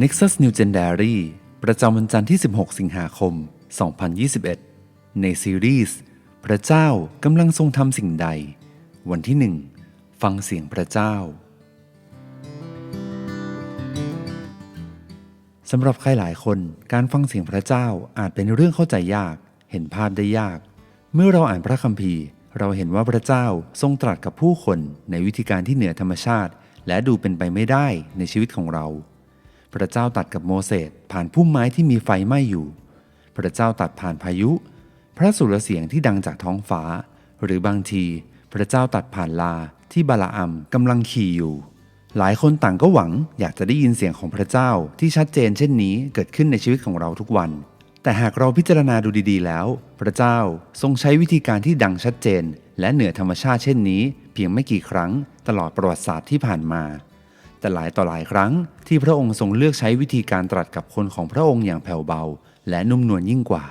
Nexus New Gen Diary ประจำวันจันทร์ที่ 16 สิงหาคม 2021 ในซีรีส์พระเจ้ากำลังทรงทำสิ่งใด วันที่ 1 ฟังเสียงพระเจ้าสำหรับใครหลายคนการฟังเสียงพระเจ้าอาจเป็นเรื่องเข้าใจยาก เห็นภาพได้ยาก เมื่อเราอ่านพระคัมภีร์ เราเห็นว่าพระเจ้าทรงตรัสกับผู้คนในวิธีการที่เหนือธรรมชาติ และดูเป็นไปไม่ได้ในชีวิตของเรา พระเจ้าตัดกับโมเสสผ่านพุ่มไม้ที่มีไฟไหม้อยู่ พระเจ้าตัดผ่านพายุ พระสุรเสียงที่ดังจากท้องฟ้า หรือบางที พระเจ้าตัดผ่านลาที่บาลาอัมกำลังขี่อยู่ หลายคนต่างก็หวังอยากจะได้ยินเสียงของพระเจ้าที่ชัดเจนเช่นนี้เกิดขึ้นในชีวิตของเราทุกวัน แต่หากเราพิจารณาดูดีๆแล้ว พระเจ้าทรงใช้วิธีการที่ดังชัดเจน และเหนือธรรมชาติเช่นนี้ เพียงไม่กี่ครั้ง ตลอดประวัติศาสตร์ที่ผ่านมา แต่หลายต่อหลายครั้งที่พระองค์ทรงเลือกใช้วิธีการตรัสกับคนของพระองค์อย่างแผ่วเบา และนุ่มนวลยิ่งกว่า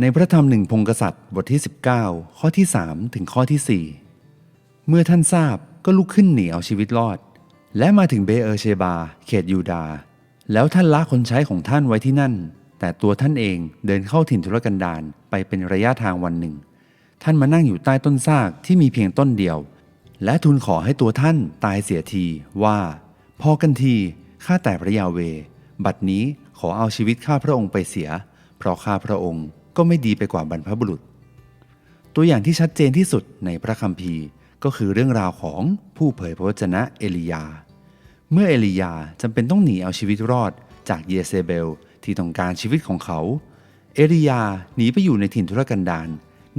ในพระธรรมหนึ่งพงกษัตริย์บทที่ 19 ข้อที่ 3 ถึงข้อที่ 4 เมื่อท่านทราบก็ลุกขึ้นหนีเอาชีวิตรอด และมาถึงเบเออเชบา เขตยูดาห์แล้วท่านละคนใช้ของท่านไว้ที่นั่น แต่ตัวท่านเองเดินเข้าถิ่นทุรกันดารไปเป็นระยะทางวันหนึ่ง ท่านมานั่งอยู่ใต้ต้นซากที่มีเพียงต้นเดียว และทูลขอให้ตัวท่านตายเสียทีว่า พอกันทีข้าแต่พระยาเว บัดนี้ขอเอาชีวิตข้าพระองค์ไปเสีย เพราะข้าพระองค์ก็ไม่ดีไปกว่าบรรพบุรุษ ตัวอย่างที่ชัดเจนที่สุดในพระคัมภีร์ก็คือเรื่องราวของผู้เผยพระวจนะเอลียา เมื่อเอลียาจำเป็นต้องหนีเอาชีวิตรอดจากเยเซเบลที่ต้องการชีวิตของเขา เอลียาหนีไปอยู่ในถิ่นทุรกันดาร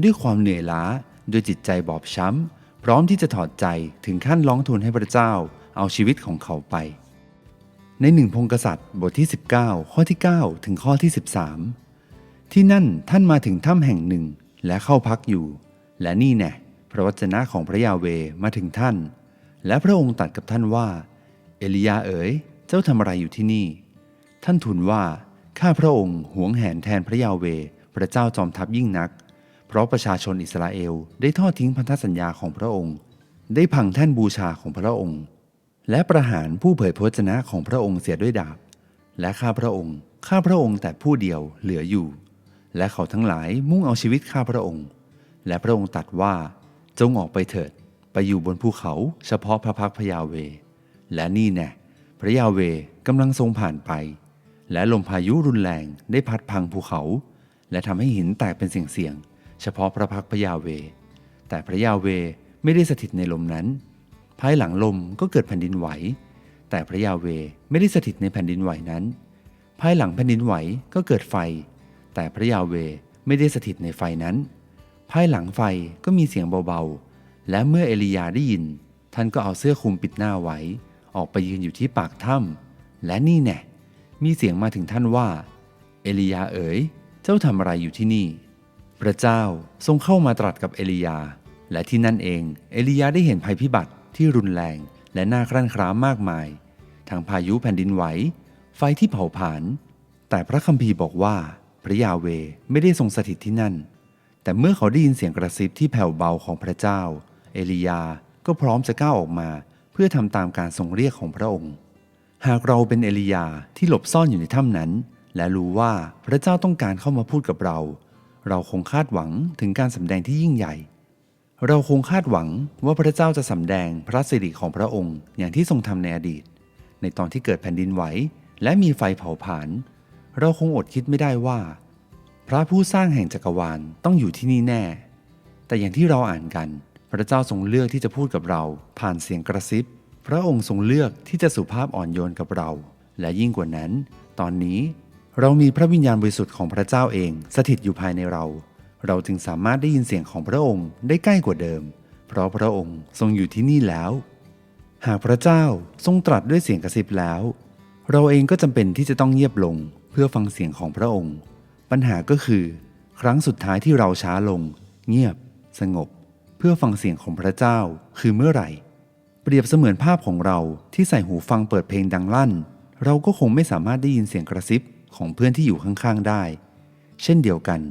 ด้วยความเหนื่อยล้าด้วยจิตใจบอบช้ำ พร้อมที่จะถอดใจถึงขั้นร้องทูลให้พระเจ้าเอาชีวิตของเขาไป ในหนึ่งพงกษัตริย์บทที่ 19 ข้อที่ 9 ถึงข้อที่ 13 ที่นั่นท่านมาถึงถ้ำแห่งหนึ่งและเข้าพักอยู่ และนี่แน่พระวจนะของพระยาเวมาถึงท่าน และพระองค์ตัดกับท่านว่า เอลียาเอ๋ย เจ้าทำอะไรอยู่ที่นี่ ท่านทูลว่าข้าพระองค์หวงแหนแทนพระยาเว พระเจ้าจอมทัพยิ่งนัก เพราะประชาชนอิสราเอลได้ทอดทิ้งพันธสัญญาของพระองค์ ได้พังแท่นบูชาของพระองค์ และประหารผู้เผยพระวจนะของพระองค์เสียด้วยดาบ และข้าพระองค์ข้าพระองค์แต่ผู้เดียวเหลืออยู่ และเขาทั้งหลายมุ่งเอาชีวิตข้าพระองค์ และพระองค์ตรัดว่าจงออกไปเถิดไปอยู่บนภูเขาเฉพาะพระพักพระยาเว และนี่แน่พระยาเวกำลังทรงผ่านไป และลมพายุรุนแรงได้พัดพังภูเขา และทำให้หินแตกเป็นเสียงๆ เฉพาะพระพักพระยาเว แต่พระยาเวไม่ได้สถิตในลมนั้น ภายหลังลมก็เกิดแผ่นดินไหว แต่พระยาเวไม่ได้สถิตในแผ่นดินไหวนั้น ภายหลังแผ่นดินไหวก็เกิดไฟ แต่พระยาเวไม่ได้สถิตในไฟนั้น ภายหลังไฟก็มีเสียงเบาๆ และเมื่อเอลียาได้ยิน ท่านก็เอาเสื้อคลุมปิดหน้าไว้ ออกไปยืนอยู่ที่ปากถ้ำและนี่แน่มีเสียงมาถึงท่านว่า เอลียาเอ๋ย เจ้าทำอะไรอยู่ที่นี่ พระเจ้าทรงเข้ามาตรัสกับเอลียา และที่นั่นเอง เอลียาได้เห็นภัยพิบัติที่รุนแรงและน่าครั่นคร้ามมากมาย ทั้งพายุแผ่นดินไหว ไฟที่เผาผลาญ แต่พระคัมภีร์บอกว่า พระยาเวไม่ได้ทรงสถิตที่นั่น แต่เมื่อเขาได้ยินเสียงกระซิบที่แผ่วเบาของพระเจ้า เอลียาก็พร้อมจะก้าวออกมา เพื่อทำตามการทรงเรียกของพระองค์ หากเราเป็นเอลียาที่หลบซ่อนอยู่ในถ้ำนั้น และรู้ว่าพระเจ้าต้องการเข้ามาพูดกับเรา เราคงคาดหวังถึงการสำแดงที่ยิ่งใหญ่ เราคงคาดหวังว่าพระเจ้าจะสำแดงพระสิริของพระองค์อย่างที่ทรงทำในอดีต ในตอนที่เกิดแผ่นดินไหวและมีไฟเผาผลาญเราคงอดคิดไม่ได้ว่า พระผู้สร้างแห่งจักรวาลต้องอยู่ที่นี่แน่ แต่อย่างที่เราอ่านกัน พระเจ้าทรงเลือกที่จะพูดกับเรา ผ่านเสียงกระซิบ พระองค์ทรงเลือกที่จะสุภาพอ่อนโยนกับเรา และยิ่งกว่านั้น ตอนนี้ เรามีพระวิญญาณบริสุทธิ์ของพระเจ้าเอง สถิตอยู่ภายในเรา เราจึงสามารถได้ยินเสียงของพระองค์ได้ใกล้กว่าเดิม เพราะพระองค์ทรงอยู่ที่นี่แล้ว หากพระเจ้าทรงตรัสด้วยเสียงกระซิบแล้ว เราเองก็จำเป็นที่จะต้องเงียบลงเพื่อฟังเสียงของพระองค์ ปัญหาก็คือ ครั้งสุดท้ายที่เราช้าลง เงียบ สงบ เพื่อฟังเสียงของพระเจ้าคือเมื่อไหร่ เปรียบเสมือนภาพของเราที่ใส่หูฟังเปิดเพลงดังลั่น เราก็คงไม่สามารถได้ยินเสียงกระซิบ ของเพื่อนที่อยู่ข้างๆได้ เช่นเดียวกัน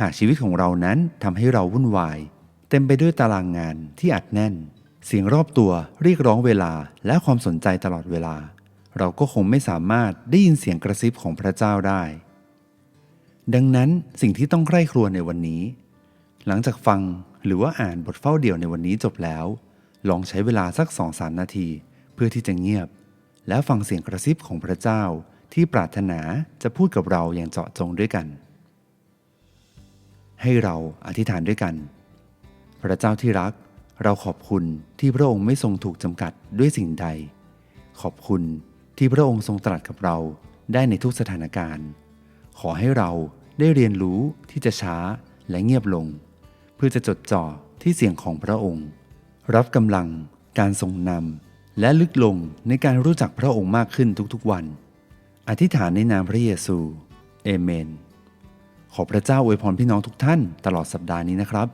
หากชีวิตของเรานั้นทำให้เราวุ่นวาย เต็มไปด้วยตารางงานที่อัดแน่น เสียงรอบตัวเรียกร้องเวลาและความสนใจตลอดเวลา เราก็คงไม่สามารถได้ยินเสียงกระซิบของพระเจ้าได้ ดังนั้นสิ่งที่ต้องใคร่ครวญในวันนี้ หลังจากฟังหรือว่าอ่านบทเฝ้าเดี่ยวในวันนี้จบแล้ว ลองใช้เวลาสักสองสามนาที เพื่อที่จะเงียบ และฟังเสียงกระซิบของพระเจ้า ที่ปรารถนาจะพูดกับเราอย่างเจาะจงด้วยกัน ให้เราอธิษฐานด้วยกัน พระเจ้าที่รัก เราขอบคุณที่พระองค์ไม่ทรงถูกจำกัดด้วยสิ่งใด ขอบคุณที่พระองค์ทรงตรัสกับเราได้ในทุกสถานการณ์ ขอให้เราได้เรียนรู้ที่จะช้าและเงียบลง เพื่อจะจดจ่อที่เสียงของพระองค์ รับกำลังการทรงนำและลึกลงในการรู้จักพระองค์มากขึ้นทุกๆวัน อธิษฐานในนามพระเยซูเอเมน ขอพระเจ้าอวยพรพี่น้องทุกท่านตลอดสัปดาห์นี้นะครับ